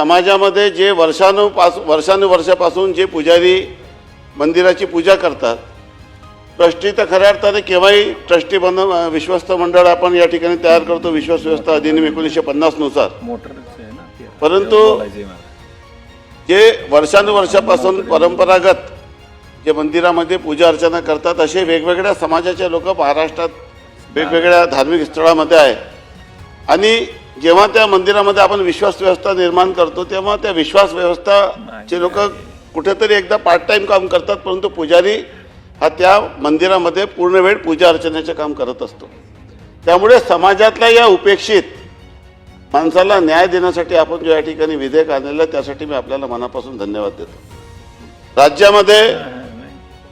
समाजामध्ये जे वर्षानुपास वर्षानुवर्षापासून जे पुजारी मंदिराची पूजा करतात ट्रस्टी तर खऱ्या अर्थाने केव्हाही ट्रस्टी बनव विश्वस्त मंडळ आपण या ठिकाणी तयार करतो विश्वास व्यवस्था अधिनियम एकोणीसशे पन्नासनुसार. परंतु. जे वर्षानुवर्षापासून परंपरागत जे मंदिरामध्ये पूजा अर्चना करतात असे वेगवेगळ्या समाजाचे लोक महाराष्ट्रात वेगवेगळ्या धार्मिक स्थळामध्ये आहे आणि जेव्हा त्या मंदिरामध्ये आपण विश्वास व्यवस्था निर्माण करतो तेव्हा त्या विश्वास व्यवस्थाचे लोक कुठेतरी एकदा पार्ट टाइम काम करतात परंतु पुजारी हा त्या मंदिरामध्ये पूर्ण वेळ पूजा अर्चनेचे काम करत असतो. त्यामुळे समाजातल्या या उपेक्षित माणसाला न्याय देण्यासाठी आपण जो या ठिकाणी विधेयक आणलेलं आहे त्यासाठी मी आपल्याला मनापासून धन्यवाद देतो. राज्यामध्ये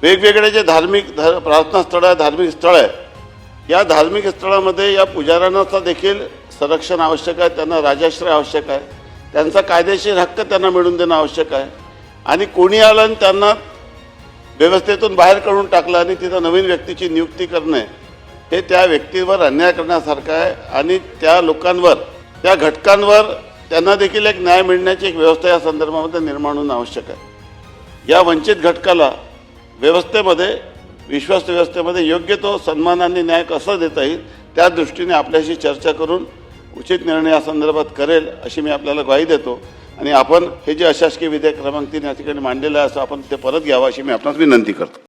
वेगवेगळे जे धार्मिक धर प्रार्थना स्थळं आहे धार्मिक स्थळं आहे या धार्मिक स्थळामध्ये या पुजाऱ्यांचा देखील संरक्षण आवश्यक आहे त्यांना राजाश्रय आवश्यक आहे. त्यांचा कायदेशीर हक्क त्यांना मिळवून देणं आवश्यक आहे. आणि कोणी आलं आणि त्यांना व्यवस्थेतून बाहेर काढून टाकलं आणि तिथं नवीन व्यक्तीची नियुक्ती करणे हे त्या व्यक्तीवर अन्याय करण्यासारखं आहे. आणि त्या लोकांवर त्या घटकांवर त्यांना देखील एक न्याय मिळण्याची एक व्यवस्था या संदर्भामध्ये निर्माण होणं आवश्यक आहे. या वंचित घटकाला व्यवस्थेमध्ये विश्वास व्यवस्थेमध्ये योग्य तो सन्मानाने न्याय कसा देता येईल त्या दृष्टीने आपल्याशी चर्चा करून उचित निर्णय या संदर्भात करेल अशी मी आपल्याला ग्वाही देतो. आणि आपण हे जे अशासकीय विधेयक क्रमांक तीन या ठिकाणी मांडलेलं आहे असं आपण ते परत घ्यावं अशी मी आपणास विनंती करतो.